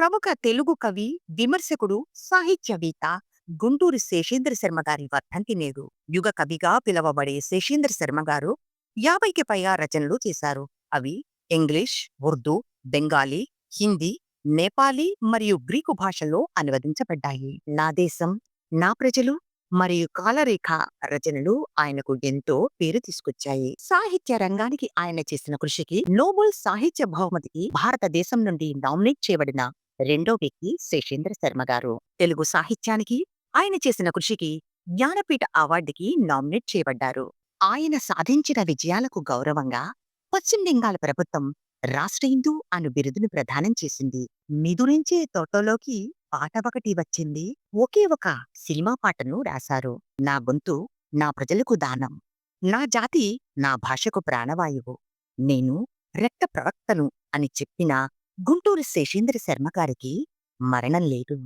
ప్రముఖ తెలుగు కవి విమర్శకుడు సాహిత్యవేత్త గుంటూరు శేషేంద్ర శర్మ గారి వర్ధంతి నేడు యుగ కవిగా పిలువబడే శేషేంద్ర శర్మ గారు యాభైకి పైగా రచనలు చేశారు. అవి ఇంగ్లీష్ ఉర్దూ బెంగాలీ హిందీ నేపాలీ మరియు గ్రీకు భాషల్లో అనువదించబడ్డాయి. నా దేశం నా ప్రజలు మరియు కాలరేఖ రచనలు ఆయనకు ఎంతో పేరు తీసుకొచ్చాయి. సాహిత్య రంగానికి ఆయన చేసిన కృషికి నోబెల్ సాహిత్య బహుమతికి భారతదేశం నుండి నామినేట్ చేయబడిన రెండో వ్యక్తి శేషేంద్ర శర్మ గారు. తెలుగు సాహిత్యానికి ఆయన చేసిన కృషికి జ్ఞానపీఠ అవార్డుకి నామినేట్ చేయబడ్డారు. ఆయన సాధించిన విజయాలకు గౌరవంగా పశ్చిమ బెంగాల్ ప్రభుత్వం రాష్ట్ర హిందూ అను బిరుదును ప్రదానం చేసింది. మిదురించే తోటలోకి పాట ఒకటి వచ్చింది. ఒకే ఒక సినిమా పాటను రాశారు. నా గొంతు నా ప్రజలకు దానం. నా జాతి నా భాషకు ప్రాణవాయువు. నేను రక్త ప్రవక్తను అని చెప్పిన గుంటూరు శేషేంద్ర శర్మ గారికి మరణం లేదు.